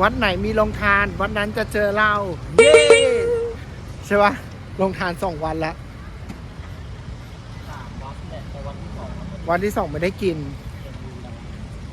วัดไหนมีโรงทาน วัดนั้นจะเจอเราเย้ใช่ปะโรงทานสองวันละสามวัดแต่แต่วันที่สองมันก็วันที่สองไม่ได้กินเป็นดูแล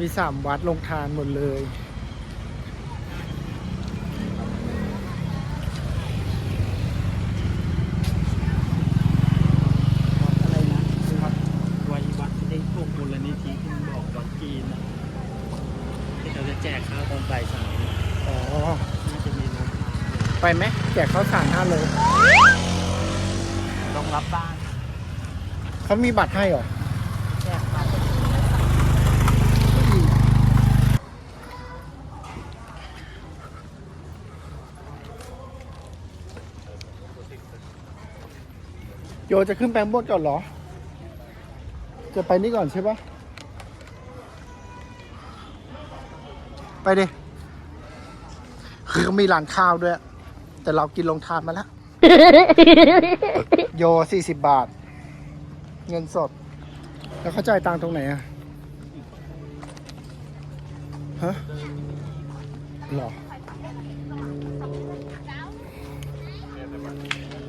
มีสามวัดโรงทานหมดเลยวัดอะไรนะวัดวัดวัดที่ได้พวกมูลนิธิที่มันบอกวัดจีนนะที่เราจะแจกข้าวตอนบ่ายสาม ไปไหมแจกข้าวสารห้าโลต้องรับบ้านเขามีบัตรให้เหรอแจกข้าวโยจะขึ้นแปลงบดก่อนเหรอ จะไปนี่ก่อนใช่ปะไปดิคือ เขามีร้านข้าวด้วย แต่เรากินลงทานมาแล้ว โยสี่สิบบาท เงินสด แล้วเขาจ่ายตังค์ตรงไหนอะฮะหรอ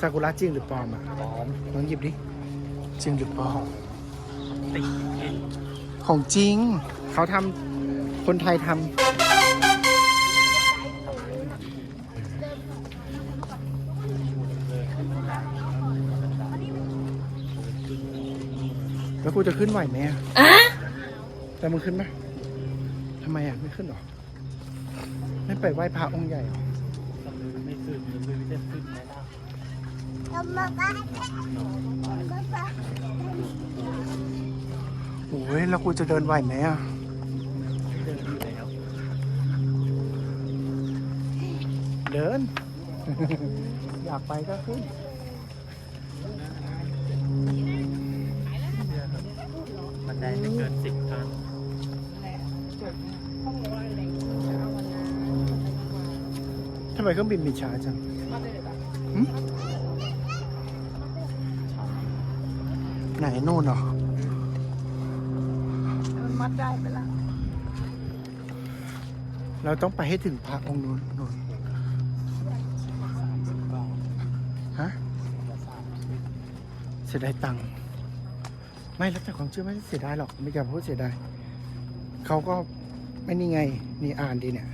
ซากุระจริงหรือปลอมอะพร้อมลองหยิบดิจริงหรือปลอมติดเองของจริง เขาทำคนไทยทำ แล้วกูจะขึ้นไหวไหมอะแต่มึงขึ้นไหมทำไมอะไม่ขึ้นหรอ ไม่ไปไหว้พระองค์ใหญ่หรอสำนึกไม่ขึ้นสำนึกจะขึ้นไหมล่ะโอ้ยแล้วกูจะเดินไหวไหมอะเดินอยู่แล้วเดิน อยากไปก็ขึ้นมัน ไมเครื่องบินมีช้าจังหึไหนนู่นเหรอมันมัดได้ไปแล้วเราต้องไปให้ถึงพระองค์นู้นนู่นฮะเสียดายตังค์ไม่แล้วแต่ความเชื่อไม่ได้เสียดายหรอกไม่การพูดเสียดายเขาก็ไม่นี่ไงนี่อ่านดีเนี่ย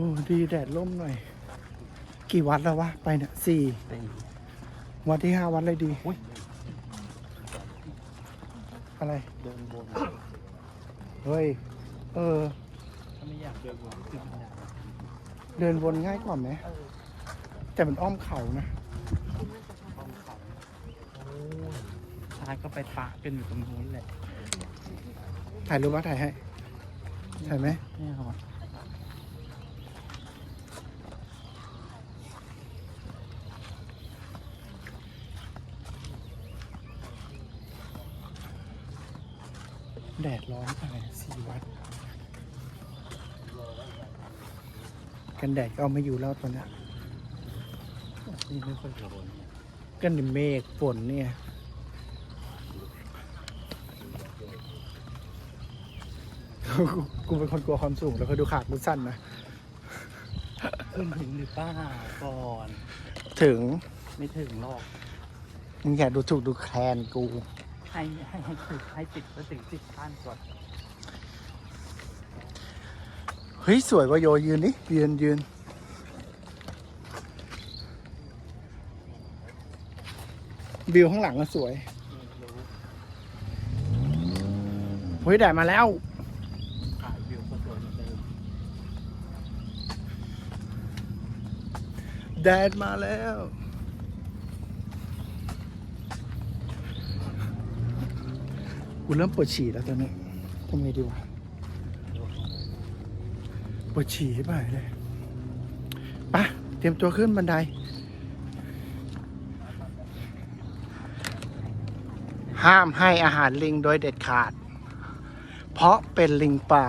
อ้ดีแดดร่มหน่อย กี่วัดแล้ววะ ไปเนี่ยสี่ตีวัดที่ห้าวัดเลยดีอุ้ยอะไร เดินบนเฮ้ย เออ ถ้าไม่อยากเดินบนขึ้นไม่ได้เดินวนง่ายกว่าไหม แต่มันอ้อมเขานะต้องเขาโอ้ยชายก็ไปปะกันอยู่ตรงนู้นแหละถ่ายรูปว่าถ่ายให้ ถ่ายไหม เนี่ยครับ แดดร้อนไปสี่วัด กันแดดก็เอาไม่อยู่แล้วตอนเนี้ยนี่ไม่ค่อยร้อนกันเมฆฝนเนี่ยกูกูเป็นคนกลัวความสูงแล้วก็ดูขาดมันสั้นนะขึ้นถึงหรือเปล่าก่อน ถึงไม่ถึงหรอก มึงอย่าดูถูกดูแคลนกู ให้ให้ให้ถึงให้ติดก็ถึงสิบขั้นก่อนเฮ้ย สวยว่าโยยืนนี่ยืนยืนวิวข้างหลังก็สวยเฮ้ยแดดมาแล้วขายวิวก็สวยเหมือนเดิมแดดมาแล้ว กูเริ่มปวดฉี่แล้วตอนนี้ทำไงดีวะปวดฉี่ไปเลยปะเตรียมตัวขึ้นบันได ห้ามให้อาหารลิงโดยเด็ดขาด เพราะเป็นลิงป่า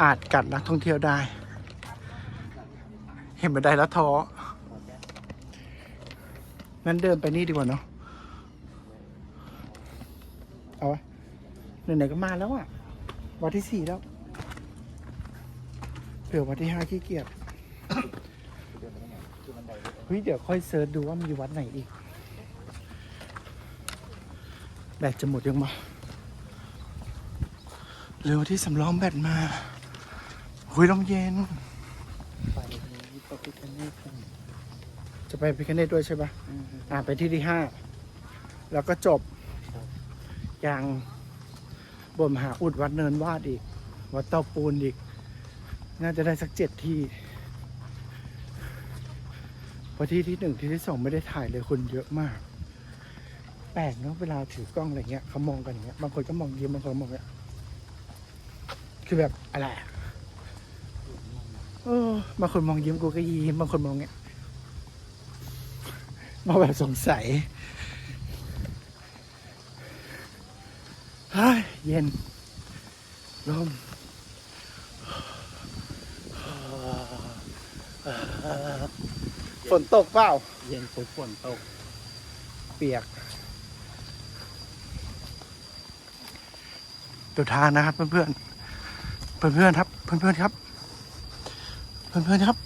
อาจกัดนักท่องเที่ยวได้ เห็นบันไดแล้วท้องั้นเดินไปนี่ดีกว่าเนาะ เอาวะไหนๆก็มาแล้วอะวันที่สี่แล้วเผื่อวันที่ห้าขี้เกียจเฮ้ยเดี๋ยวค่อยเซิร์ชดูว่ามีวัดไหนอีก แบตจะหมดยังมาเร็วที่สำรองแบตมาหุยลมเย็น จะไปพิคเนตด้วยใช่ปะอ่าไปที่ที่ห้า แล้วก็จบ ย่างบนมหาอุดวัดเนินวาดอีก วัดเตาปูนอีก น่าจะได้สักเจ็ดที่พราะที่ที่หนึ่งที่ที่สองไม่ได้ถ่ายเลยคนเยอะมาก แปลกเนาะเวลาถือกล้องอะไรเงี้ยเขามองกันอย่างเงี้ยบางคนก็มองยิ้มบางคนมองเงี้ยคือแบบอะไรอะเออบางคนมองยิ้มกูก็ยิ้มบางคนมองเงี้ยมาแบบสงสัย เฮ้ยเย็นลมฝนตกเปล่า เย็นปุ๊บฝนตก เปียกดูทางนะครับ เพื่อนๆ เพื่อนๆครับ เพื่อนๆครับ เพื่อนๆครับ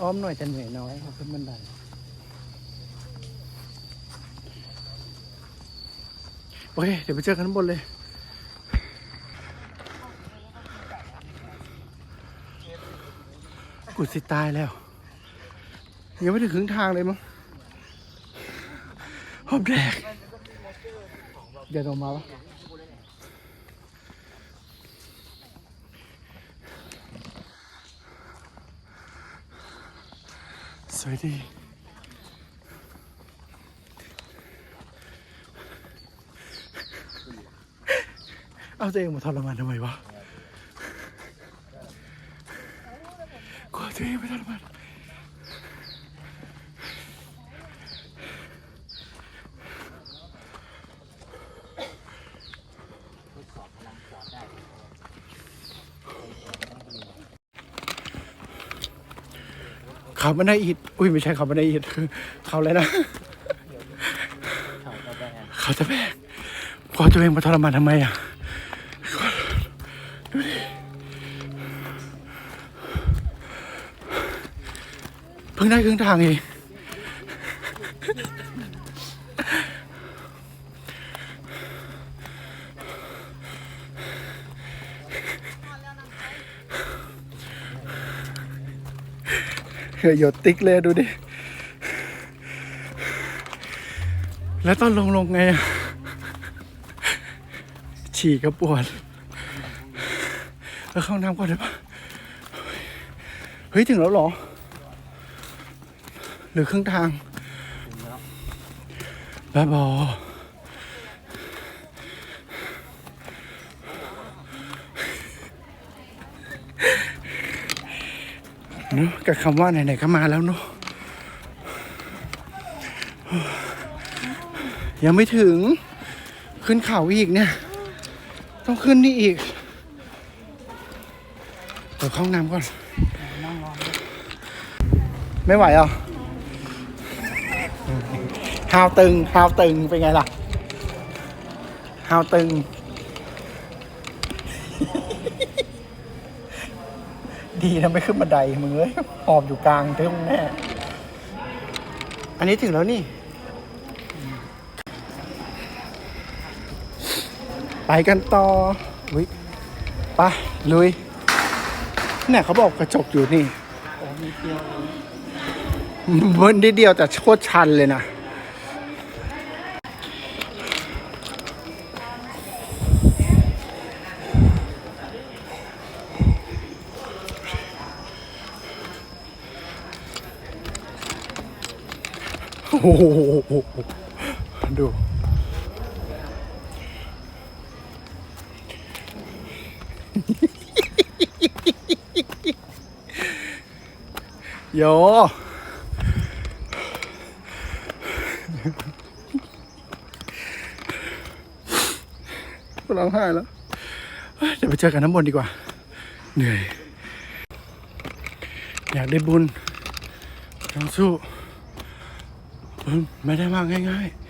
อ้อมหน่อยจะเหนื่อยน้อยครับขึ้นบันได โอเค เดี๋ยวไปเจอกันข้างบนเลย กูสิตายแล้ว ยังไม่ถึงครึ่งทางเลยมั้งหอบแดกเดี๋ยวลงมาปะสวัสดี เอาตัวเองมาทรมานทำไมวะกลัวตัวเองไม่ทรมานเขาบันไดอิดอุ้ยไม่ใช่เขาบันไดอิดคือเขาอะไรนะเขาก็แบกเขาจะแบกกลัวตัวเองมาทรมานทำไมอะ พิ่งได้ครึ่งทางเองเหยหยดติ๊กเลยดูดิ แล้วตอนลงลงไงอะฉี่ก็ปวดแล้วเข้าน้ำก่อนได้ปะเฮ้ย ถึงแล้วเหรอ หรือครึ่งทางถึงแล้วบ้าบอเนอะกับคำว่าไหนๆก็มาแล้วเนอะยังไม่ถึงขึ้นเขาอีกเนี่ย ต้องขึ้นนี่อีกเดี๋ยวเข้าห้องน้ำก่อนนั่งรอไม่ไหวอะ ฮาวตึงฮาวตึงเป็นไงล่ะฮาวตึง ดีนะไม่ขึ้นบันไดมึงเอ้ยหอบอยู่กลางเท่งแน่ อันนี้ถึงแล้วนี่ ไปกันต่ออุ้ยไปลุยเนี่ยเขาบอกกระจกอยู่นี่เที่ยวมันนิดเดียวแต่โคตรชันเลยนะ โอ้โหดู โยร้องไห้แล้วเฮ้ยเดี๋ยวไปเจอกันน้ำบนดีกว่า เหนื่อย อยากได้บุญต้องสู้ บุญไม่ได้มาง่ายๆ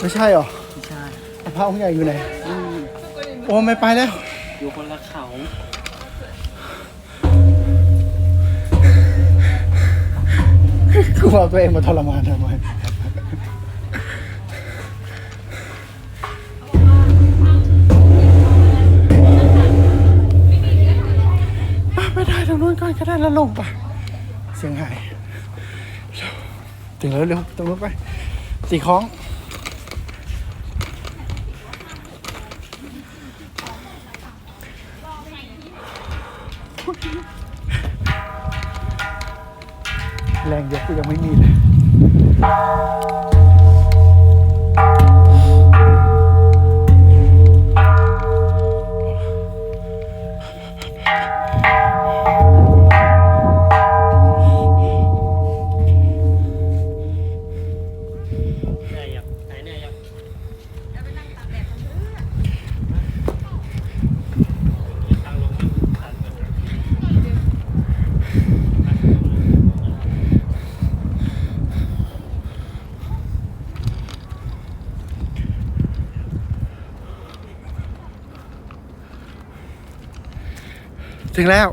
ไม่ใช่หรอไม่ใช่พระองค์ใหญ่อยู่ไหน โอ้ไม่ไปแล้ว อยู่คนละเขา กูเอาตัวเองมาทรมานทำไมอะไปได้ตรงนู้นก่อนก็ได้แล้วลงไปะเสียงหายเร็วถึงแล้วเร็วตรงนู้นไปตีคล้อง แรงยกกูยังไม่มีเลย ถึงแล้ว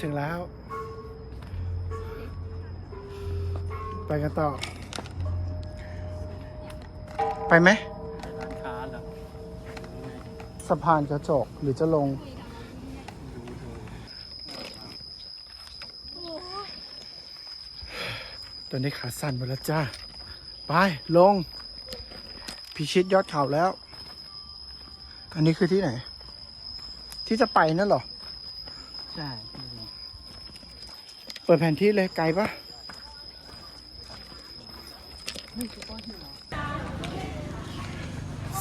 ถึงแล้ว ไปกันต่อ ไปไหมไปร้านค้าเหรอสะพานกระจกหรือจะลง อนนี้ขาสั่นหมดแล้วจ้า ไป ลง พิชิตยอดเขาแล้ว อันนี้คือที่ไหน ที่จะไปนั่นเหรอ ใช่ เปิดแผนที่เลยไกลปะ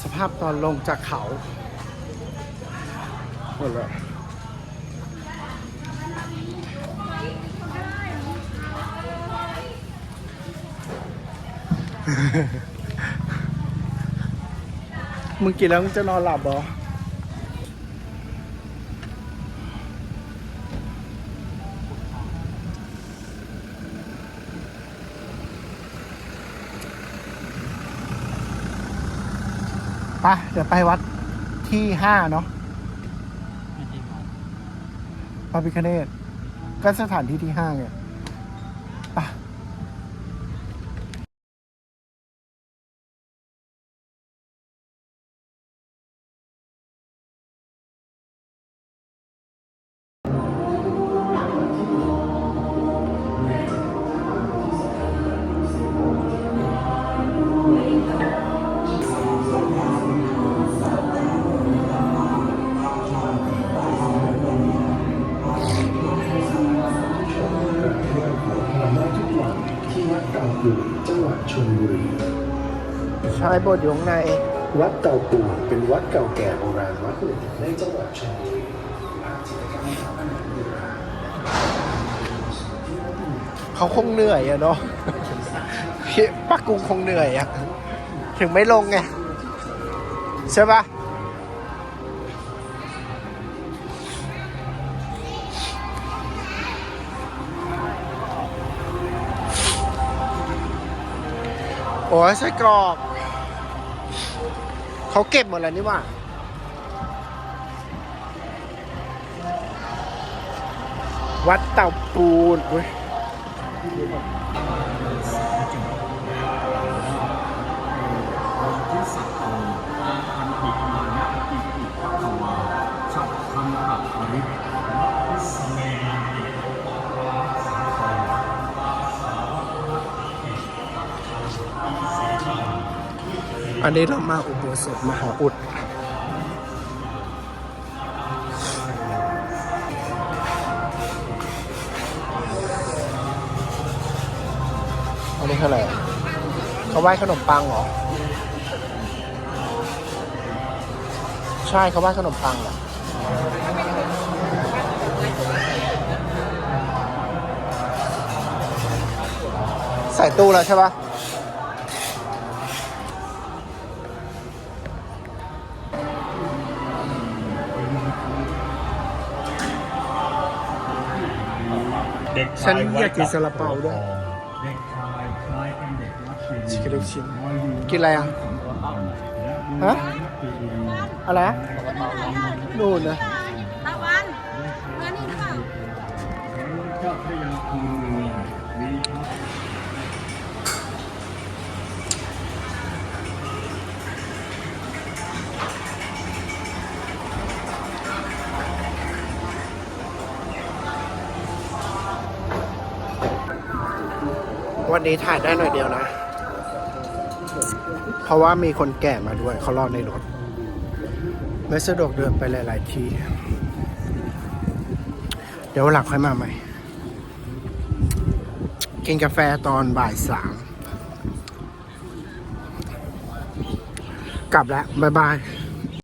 สภาพตอนลงจากเขาหมดเลย มึงกินแล้วมึงจะนอนหลับเหรอไปเดี๋ยวไปวัดที่ห้าเนาะไม่ใช่วัดพระพิคเนตก็สถานที่ที่ห้าไง เต่าปูจังหวัดชลบุรีชายบทอยู่ข้างใน วัดเต่าปูเป็นวัดเก่าแก่โบราณวัดหนึ่งในจังหวัดชลบุรีภาพจิตรกรรมฝาผนังโบราณเขาคงเหนื่อยอะเนาะพี่ปักกุงคงเหนื่อยอะถึงไม่ลงไงใช่ปะ อ้ยไส้กรอกเขาเก็บหมดแล้วนี่ว่าวัดเต่าปูนเว้ย อันนี้เรามาอุโบสถมหาอุดอันนี้คืออะไรอะเขาไหว้ขนมปังเหรอ ใช่เขาไหว้ขนมปังเหรอใส่ตู้แล้วใช่ปะ ด็กฉันอยากกินซาลาเปาด้วยเด็กชายคล้ายเป็นเด็กวัดเจดีชิคกี้พายชิมน้อยอยู่กินอะไรอะฮะอะไรนะนู่นนะ วันนี้ถ่ายได้หน่อยเดียวนะ เพราะว่ามีคนแก่มาด้วยเขารอในรถ ไม่สะดวกเดินไปหลาย ๆ ที่ เดี๋ยวหลังค่อยมาใหม่ กินกาแฟตอนบ่ายสาม กลับแล้ว บ๊ายบาย